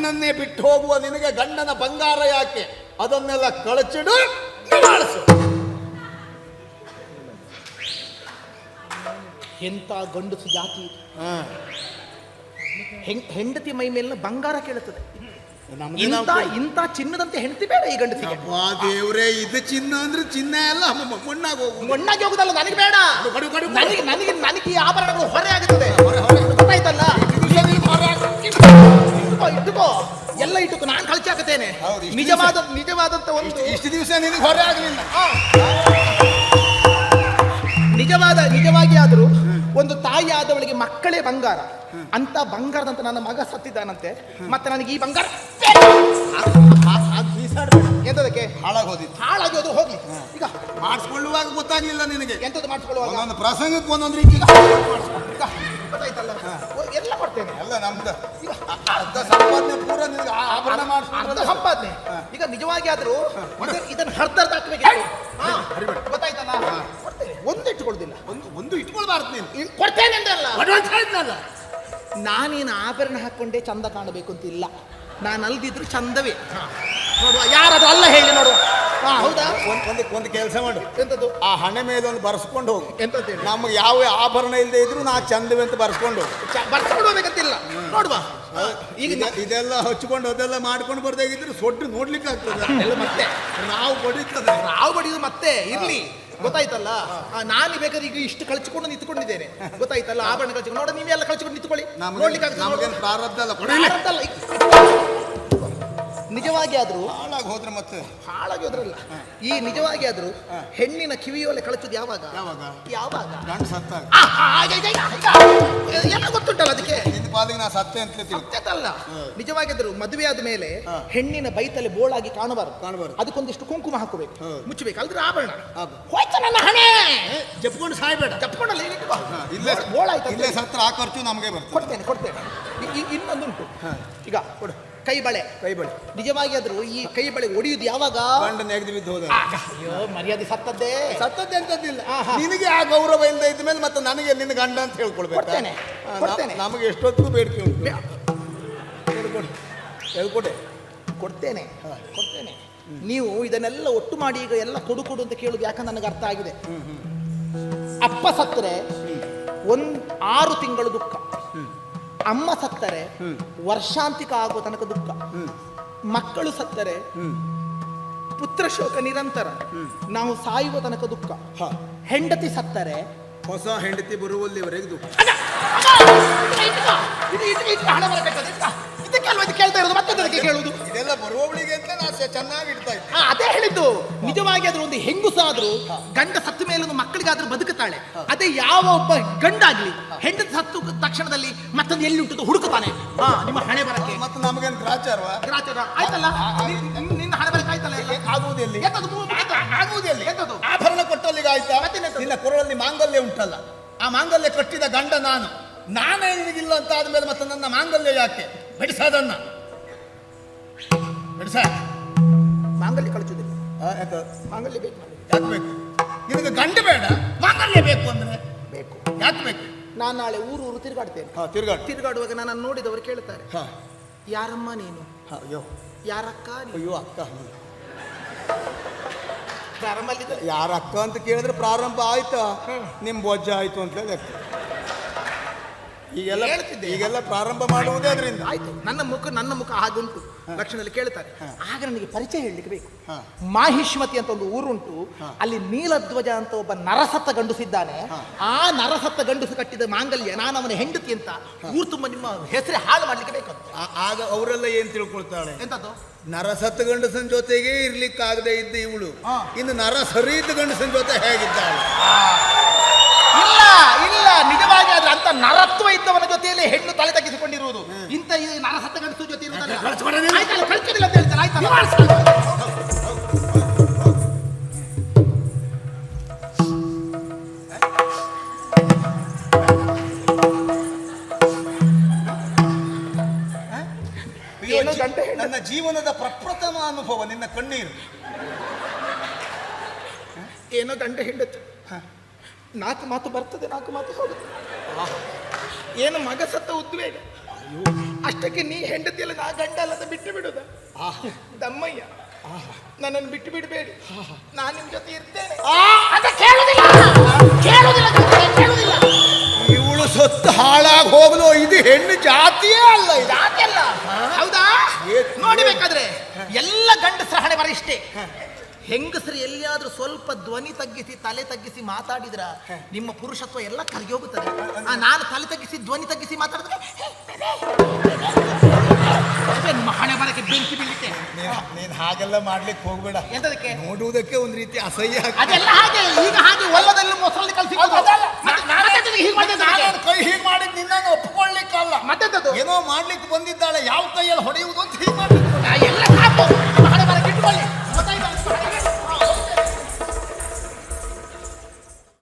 ಗಂಡನನ್ನೇ ಬಿಟ್ಟು ಹೋಗುವ ನಿನಗೆ ಗಂಡನ ಬಂಗಾರ ಯಾಕೆ? ಅದನ್ನೆಲ್ಲ ಕಳಚಿಡು ಮಾಡಿಸು ಎಂತ ಗಂಡಸು ಜಾತಿ. ಹೆಂಡತಿ ಮೈ ಮೇಲಿನ ಬಂಗಾರ ಕೇಳುತ್ತದೆ. ಇಂಥ ಚಿನ್ನದಂತೆ ಹೆಂಡತಿ ಬೇಡ ಈ ಗಂಡಸಿಗೆ. ದೇವ್ರೇ ಇದು ಚಿನ್ನ ಅಂದ್ರೆ ಚಿನ್ನ ಎಲ್ಲ ಮಣ್ಣಾಗಿ ಹೋಗು ಮಣ್ಣಾಗಿ ಹೋಗುದಲ್ಲ ನನಗೆ ಬೇಡ. ನನಗೆ ನನಗೆ ನನಗೆ ಈ ಆಭರಣಗಳು ಹೊರೆ ಆಗುತ್ತದೆ. ಗೊತ್ತಾಯ್ತಲ್ಲ? ಹೊರ ಇಟ್ಟುಕೋ ಇಟ್ಕೋ. ಎಲ್ಲ ಇಟ್ಟುಕೋ ನಾನು ಕಳ್ಚಾಕತೇನೆ ಹೌದು, ಇಷ್ಟು ನಿಜವಾದ ನಿಜವಾದಂತ ಒಂದು ಇಷ್ಟು ದಿವಸ ನಿನಗೆ ಹೊರೆ ಆಗಲಿಲ್ಲ. ಆ. ನಿಜವಾದ ನಿಜವಾಗಿ ಆದರೂ ಒಂದು ತಾಯಿ ಆದವಳಿಗೆ ಮಕ್ಕಳೇ ಬಂಗಾರ. ಅಂತ ಬಂಗಾರದಂತ ನನ್ನ ಮಗ ಸತ್ತಿದ್ದಾನಂತೆ. ಮತ್ತೆ ನನಗೆ ಈ ಬಂಗಾರ ಎಂತದಕ್ಕೆ? ಹಾಳಾಗೋದಿತ್ತು. ಹಾಳಾಗಿ ಅದು ಹೋಗ್ಲಿ. ಈಗ ಮಾಡಿಸ್ಕೊಳ್ಳುವಾಗ ಗೊತ್ತಾಗ್ಲಿಲ್ಲ ನಿನಗೆ. ಎಂತದ್ದು ಮಾಡಿಸ್ಕೊಳ್ಳುವಾಗ? ಒಂದೊಂದು ಪ್ರಸಂಗಕ್ಕೆ ಒಂದೊಂದು ರೀತಿ ಈಗ ಗೊತ್ತಾಯ್ತಲ್ಲ? ಓ, ಎಲ್ಲ ಕೊಡ್ತೇನೆ ಎಲ್ಲ ನಮ್ದು. ಅರ್ಧ ಸಂಪಾದನೆ ಪೂರ ನಿನಗೆ ಆ- ಆಭರಣ ಮಾಡಿಸ್ಕೊಂಡ್ರೆ ಸಂಪಾದನೆ? ಈಗ ನಿಜವಾಗಿ ಆದರೂ ಇದನ್ನ- ಇದನ್ನ ಹರ್ದರ್ಧ ಹಾಕ್ಬೇಕಿತ್ತು. ಹಾ, ಗೊತ್ತಾಯ್ತಲ್ಲ? ಒಂದು ಇಟ್ಟುಕೊಳ್ಳುದಿಲ್ಲ ಒಂದು ಒಂದು ಇಟ್ಕೊಳ್ಬಾರ್ದು ನೀನು. ಕೊಡ್ತೇನೆ ಅಂದಲ್ಲ? ಅಡ್ವಾನ್ಸ್ ನಾನೇನು ಆಭರಣ ಹಾಕೊಂಡೇ ಚಂದ ಕಾಣಬೇಕು ಅಂತ ಇಲ್ಲ ನಾನು ಅಲ್ದಿದ್ರು ಚಂದವೇ. ನೋಡುವ ಯಾರದು ಅಲ್ಲ ಹೇಳಿ ನೋಡುವ ಹಾ ಹೌದಾ? ಒಂದು ಒಂದು ಒಂದು ಕೆಲಸ ಮಾಡು. ಎಂತದ್ದು? ಆ ಹಣೆ ಮೇಲೆ ಒಂದು ಬರ್ಸ್ಕೊಂಡು ಹೋಗು. ಎಂತದ್ದು ನಮ್ಗೆ ಯಾವ ಆಭರಣ ಇಲ್ಲದೆ ಇದ್ರು ನಾ ಚಂದವೆ ಅಂತ ಬರ್ಸ್ಕೊಂಡು ಹೋಗು. ಬರ್ಸ್ಕೊಂಡು ಹೋಗ್ಬೇಕಂತಿಲ್ಲ. ನೋಡುವ. ಈಗ ಇದೆ- ಇದೆಲ್ಲ ಹಚ್ಕೊಂಡು ಅದೆಲ್ಲ ಮಾಡ್ಕೊಂಡು ಬರ್ದಾಗಿದ್ರೆ ಸೊಟ್ಟು ನೋಡ್ಲಿಕ್ಕೆ ಆಗ್ತದೆ ಎಲ್ಲ ಮತ್ತೆ. ನಾವು ಬಡಿತದೆ ನಾವು ಬಡಿದು ಮತ್ತೆ ಇರ್ಲಿ. ಗೊತ್ತಾಯ್ತಲ್ಲ? ಆ, ನಾನು ಬೇಕಾದ್ರೆ ಈಗ ಇಷ್ಟು ಕಳ್ಚಿಕೊಂಡು ನಿಂತ್ಕೊಂಡಿದ್ದೇನೆ. ಗೊತ್ತಾಯ್ತಲ್ಲ? ಆಭರಣ ಕಳ್ಚಿಕೊಂಡು ನೋಡ ನೀವೆಲ್ಲ ಕಳ್ಚಿಕೊಂಡು ನಿಂತ್ಕೊಳ್ಳಿ. ನೋಡ್ಲಿಕ್ಕೆ ಆಗ್ತದೆ ನಮಗೇನು ನೋಡು. ಪ್ರಾರಬ್ಧ ಅಲ್ಲ ಪ್ರಾರಬ್ಧ ಅಲ್ಲ. ನಿಜವಾಗಿ ಆದ್ರೂ ಹಾಳಾಗಿ ಹೋದ್ರೆ ಮತ್ತೆ ಹಾಳಾಗಿ ಹೋದ್ರಲ್ಲ ಈ ನಿಜವಾಗಿ ಆದ್ರೂ ಹೆಣ್ಣಿನ ಕಿವಿಯೋಲೆ ಕಳಚುದು ಯಾವಾಗ ಯಾವಾಗ ಯಾವಾಗ ಗಂಡು ಸತ್ತಾಗ. ಎಲ್ಲ ಗೊತ್ತುಂಟಲ್ಲ ಅದಕ್ಕೆ ನಿನ್ನ ಪಾದಿಗೆ ನಾ ಸತ್ತೆ ಅಂತ ತಿಳ್ಕೊ ಸತ್ಯದಲ್ಲ ನಿಜವಾಗಿದ್ರು ಮದುವೆ ಆದ ಮೇಲೆ ಹೆಣ್ಣಿನ ಬೈತಲೆ ಬೋಳಾಗಿ ಕಾಣಬಾರದು ಕಾಣಬಾರದು ಅದಕ್ಕೊಂದಿಷ್ಟು ಕುಂಕುಮ ಹಾಕಬೇಕು. ಮುಚ್ಚಬೇಕು ಅಲ್ದ್ರೆ ಆಭರಣ. ಹೋಯ್ತು ನನ್ನ ಹಣೆ ಜಪ್ಕೊಂಡು ಸಾಯ್ಬೇಡ ಜಪ್ಕೊಂಡಲ್ಲ ಇಲ್ಲಿ ಬೋಳಾಯ್ತು ಇಲ್ಲೇ ಸತ್ರ ಆ ಖರ್ಚು ನಮಗೆ ಬರ್ತದೆ ಕೊಡ್ತೇನೆ ಕೊಡ್ತೇನೆ ಇನ್ನೊಂದುಂಟು ಹಾ. ಈಗ ಕೊಡು ಕೈ ಬಳೆ ಕೈ ಬಳಿ ನಿಜವಾಗಿ ಆದ್ರೂ ಈ ಕೈ ಬಳೆ ಒಡೆಯುದು ಯಾವಾಗ ಗಂಡ ಬಿದ್ದು ಹೋದ ಆಗ, ಅಯ್ಯೋ ಮರ್ಯಾದೆ ಸತ್ತದ್ದೇ. ಸತ್ತದ್ದೆ ಎಂತದ್ದಿಲ್ಲ ಆಹಾ. ನಿನಗೆ ಆ ಗೌರವ ಇಲ್ಲದೆ ಇದ್ದ ಮೇಲೆ ಮತ್ತೆ ನನಗೆ ನಿನ್ನ ಗಂಡ ಅಂತ ಹೇಳ್ಕೊಳ್ಬೇಕು? ಕೊಡ್ತೇನೆ, ಕೊಡ್ತೇನೆ. ನಮಗೆ ಎಷ್ಟೊತ್ತಿಗೂ ಬೇಡಿಕೆ ಉಂಟು. ಹೇಳ್ಕೊಡು. ಹೇಳ್ಕೊಡೆ. ಕೊಡ್ತೇನೆ ಕೊಡ್ತೇನೆ. ನೀವು ಇದನ್ನೆಲ್ಲ ಒಟ್ಟು ಮಾಡಿ ಈಗ ಎಲ್ಲ ಕೊಡು ಕೊಡು ಅಂತ ಕೇಳುದು ಯಾಕಂದ್ರೆ ನನಗೆ ಅರ್ಥ ಆಗಿದೆ? ಅಪ್ಪ ಸತ್ತರೆ ಒಂದ್ ಆರು ತಿಂಗಳು ದುಃಖ. ಅಮ್ಮ ಸತ್ತರೆ ವರ್ಷಾಂತಿಕ ಆಗುವ ತನಕ ದುಃಖ. ಮಕ್ಕಳು ಸತ್ತರೆ ಪುತ್ರ ಶೋಕ ನಿರಂತರ. ನಾವು ಸಾಯುವ ತನಕ ದುಃಖ. ಹಾ. ಹೆಂಡತಿ ಸತ್ತರೆ ಹೊಸ ಹೆಂಡತಿ ಬರುವಲ್ಲಿವರೆಗೆ ದುಃಖ. ಮತ್ತೆ ಇದೆಲ್ಲ ಬರುವವಳಿಗೆ ಅಂತ ನಾನು ಚೆನ್ನಾಗಿ ಇಡ್ತಾ ಇದ್ದೆ. ಅದೇ ಹೇಳಿದ್ದು. ನಿಜವಾಗಿ ಅದ್ರ ಒಂದು ಹೆಂಗುಸಾದ್ರೂ ಗಂಡ ಸತ್ತ ಮೇಲೆ ಒಂದು ಮಕ್ಕಳಿಗಾದ್ರೂ ಬದುಕುತ್ತಾಳೆ. ಅದೇ ಯಾವ ಒಬ್ಬ ಗಂಡಾಗ್ಲಿ ಹೆಂಡ ಸತ್ತು ತಕ್ಷಣದಲ್ಲಿ ಮತ್ತೊಂದು ಎಲ್ಲಿ ಉಂಟು ಹುಡುಕುತ್ತಾನೆ. ಹಾ ನಿಮ್ಮ ಹಣೆ ಬರಕ್ಕೆ. ಮತ್ತೆ ನಮಗೇನು ಗ್ರಾಚಾರವಾ? ಗ್ರಾಚಾರ? ಆಯ್ತಲ್ಲ? ನಿನ್- ನಿನ್- ನಿನ್ನ ಹಣೆ ಬರಕ್ಕೆ ಆಯ್ತಲ್ಲ ಎಲ್ಲ? ಆಗುವುದೆಲ್ಲಿ ಎಂತದು? ಮೂಗು ಮುಗಿತು? ಆಗುವುದೆಲ್ಲಿ ಎಂತದು? ಆಭರಣ ಕೊಟ್ಟಲ್ಲಿಗೆ ಆಯ್ತಾ ಮತ್ತೆ ನಿನ್ನ ಕೊರಳಲ್ಲಿ ಮಾಂಗಲ್ಯ ಉಂಟಲ್ಲ. ಆ ಮಾಂಗಲ್ಯ ಕಟ್ಟಿದ ಗಂಡ ನಾನು. ನಾನೇ ನಿನಗಿಲ್ಲ ಅಂತ ಆದ್ಮೇಲೆ ಮತ್ತೆ ನನ್ನ ಮಾಂಗಲ್ಯ ಯಾಕೆ? ಬಿಡಿಸದನ್ನ ಬಿಡಿಸ ಮಾಂಗಲ್ಯ ಕಳಿಸೋದಿಲ್ಲ ಯಾಕೆ? ಮಾಂಗಲ್ಯ ಬೇಕು. ಯಾಕೆ ಬೇಕು? ನಿನಗೆ ಗಂಡ ಬೇಡ. ಮಾಂಗಲ್ಯ ಬೇಕು ಅಂದ್ರೆ? ಬೇಕು. ಯಾಕೆ ಬೇಕು? ನಾನು ನಾಳೆ ಊರು ಊರು ತಿರುಗಾಡ್ತೇನೆ. ಹಾ ತಿರ್ಗಾಡು. ತಿರುಗಾಡುವಾಗ ನನ್ನನ್ನು ನೋಡಿದವರು ಕೇಳ್ತಾರೆ. ಹಾ. ಯಾರಮ್ಮ ನೀನು? ಅಯ್ಯೋ. ಯಾರಕ್ಕ ಅಯ್ಯೋ ಅಕ್ಕ ಪ್ರಾರಂಭ ಯಾರ ಅಕ್ಕ ಅಂತ ಕೇಳಿದ್ರೆ ಪ್ರಾರಂಭ ಆಯ್ತಾ? ನಿಮ್ಮ ಬೊಜ್ಜ ಆಯ್ತು ಅಂತ ಲೆಕ್ಕ ಈಗೆಲ್ಲ ಹೇಳ್ತಿದ್ದೆ. ಈಗೆಲ್ಲ ಪ್ರಾರಂಭ ಮಾಡುವುದೇ ಅದರಿಂದ. ಆಯ್ತು. ನನ್ನ ಮುಖ ನನ್ನ ಮುಖ ಹಾಗುಂಟು ಲಕ್ಷಣದಲ್ಲಿ ಕೇಳ್ತಾರೆ. ಆಗ ನನಗೆ ಪರಿಚಯ ಹೇಳಲಿಕ್ಕೆ ಬೇಕು. ಮಾಹಿಷ್ಮತಿ ಅಂತ ಒಂದು ಊರುಂಟು. ಅಲ್ಲಿ ನೀಲಧ್ವಜ ಅಂತ ಒಬ್ಬ ನರಸತ್ತ ಗಂಡುಸಿದ್ದಾನೆ. ಆ ನರಸತ್ತ ಗಂಡುಸು ಕಟ್ಟಿದ ಮಾಂಗಲ್ಯ ನಾನು ಅವನ ಹೆಂಡತಿ ಅಂತ ಊರು ತುಂಬ ನಿಮ್ಮ ಹೆಸರೇ ಹಾಳು ಮಾಡ್ಲಿಕ್ಕೆ ಬೇಕು ಆಗ ಅವರೆಲ್ಲ ಏನ್ ತಿಳ್ಕೊಳ್ತಾಳೆ? ಎಂತದ್ದು? ನರಸತ್ ಗಂಡಸನ ಜೊತೆಗೆ ಇರ್ಲಿಕ್ಕಾಗದೆ ಇದ್ದ ಇವಳು. ಇನ್ನು ನರಸರೀತ ಗಂಡಸನ ಜೊತೆ ಹೇಗಿದ್ದಾಳೆ? ಇಲ್ಲ ಇಲ್ಲ ನಿಜವಾಗಿ ಆದ್ರೆ ಅಂತ ನರತ್ವ ಇದ್ದವನ ಜೊತೆಯಲ್ಲಿ ಹೆಣ್ಣು ತಲೆ ತಗ್ಗಿಸಿಕೊಂಡಿರುವುದು ಇಂಥ ಈ ನರಸತ್ತ ಗಂಡಸು ಜೊತೆ ಇರುವುದಲ್ಲ. ಕಳ್ಸ್ಬೇಡ ನೀನು. ಆಯ್ತಲ್ಲ, ಕಳ್ಸೋದಿಲ್ಲ ಅಂತ ಹೇಳ್ತಾರೆ ಆಯ್ತಲ್ಲ ಏನೋ ಗಂಟೆ ಹೆಣ್ಣು. ನನ್ನ ಜೀವನದ ಪ್ರಪ್ರಥಮ ಅನುಭವ ನಿನ್ನ ಕಣ್ಣೀರು. ಏನೋ ಗಂಟೆ ಹಿಂಡತ್ತು ನಾಲ್ಕು ಮಾತು ಬರ್ತದೆ ನಾಲ್ಕು ಮಾತು ಹೋಗುತ್ತೆ. ಏನು ಮಗ ಸತ್ತ ಉದ್ವೇಗ? ಅಷ್ಟಕ್ಕೆ ನೀ ಹೆಂಡತಿ ಅಲ್ಲ ನಾ ಗಂಡ ಅಲ್ಲದ ಬಿಟ್ಟು ಬಿಡುದ? ದಮ್ಮಯ್ಯ ನನ್ನನ್ನು ಬಿಟ್ಟು ಬಿಡಬೇಡಿ. ನಾನು ನಿಮ್ ಜೊತೆ ಇರ್ತೇನೆ. ಅದ ಕೇಳುದಿಲ್ಲ. ಕೇಳುದಿಲ್ಲ ಗಂಗರೆ, ಕೇಳುದಿಲ್ಲ. ಇವಳು ಸೊತ್ತು ಹಾಳಾಗಿ ಹೋಗಲು. ಇದು ಹೆಣ್ಣು ಜಾತಿಯೇ ಅಲ್ಲ ಜಾತಿ ಅಲ್ಲ. ಹೌದಾ? ನೋಡಿ ನೋಡಿಬೇಕಾದ್ರೆ ಎಲ್ಲ ಗಂಡಸರ ಹಣೆ ಬರ ಇಷ್ಟೇ. ಹೆಂಗಸರು ಎಲ್ಲಿಯಾದ್ರೂ ಸ್ವಲ್ಪ ಧ್ವನಿ ತಗ್ಗಿಸಿ ತಲೆ ತಗ್ಗಿಸಿ ಮಾತಾಡಿದ್ರ ನಿಮ್ಮ ಪುರುಷತ್ವ ಎಲ್ಲ ಕರಗಿ ಹೋಗುತ್ತದೆ. ಆ, ನಾನು ತಲೆ ತಗ್ಗಿಸಿ ಧ್ವನಿ ತಗ್ಗಿಸಿ ಮಾತಾಡಿದ್ರೆ ನಿಮ್ಮ ಹಣೆ ಬರಕ್ಕೆ ಬೆಂಕಿ ಬೀಳುತ್ತೆ. ನೀನ್ ನೀನ್ ಹಾಗೆಲ್ಲ ಮಾಡ್ಲಿಕ್ಕೆ ಹೋಗ್ಬೇಡ. ಎಂತದಕ್ಕೆ? ನೋಡುವುದಕ್ಕೆ ಒಂದ್ ರೀತಿ ಅಸಹ್ಯ. ಅದೆಲ್ಲ ಹಾಗೆ ಈಗ ಹಾಗೆ ಒಲ್ಲದಲ್ಲಿ ಮೊಸರಲ್ಲಿ ಕಲಿಸಿ ಅದಲ್ಲ. ಹೀಗೆ ಮಾಡಿದ್ರೆ ನಾನು ಕೈ ಹೀಗೆ ಮಾಡಿ ನಿನ್ನನ್ನು ಒಪ್ಪಿಕೊಳ್ಳಿಕ್ಕಲ್ಲ. ಮತ್ತೆಂತದ್ದು? ಏನೋ ಮಾಡ್ಲಿಕ್ಕೆ ಬಂದಿದ್ದಾಳೆ ಯಾವ ಕೈಯಲ್ಲಿ ಹೊಡೆಯುವುದು ಅಂತ ಹೀಗೆ ಮಾಡ್ಲಿಕ್ಕೆ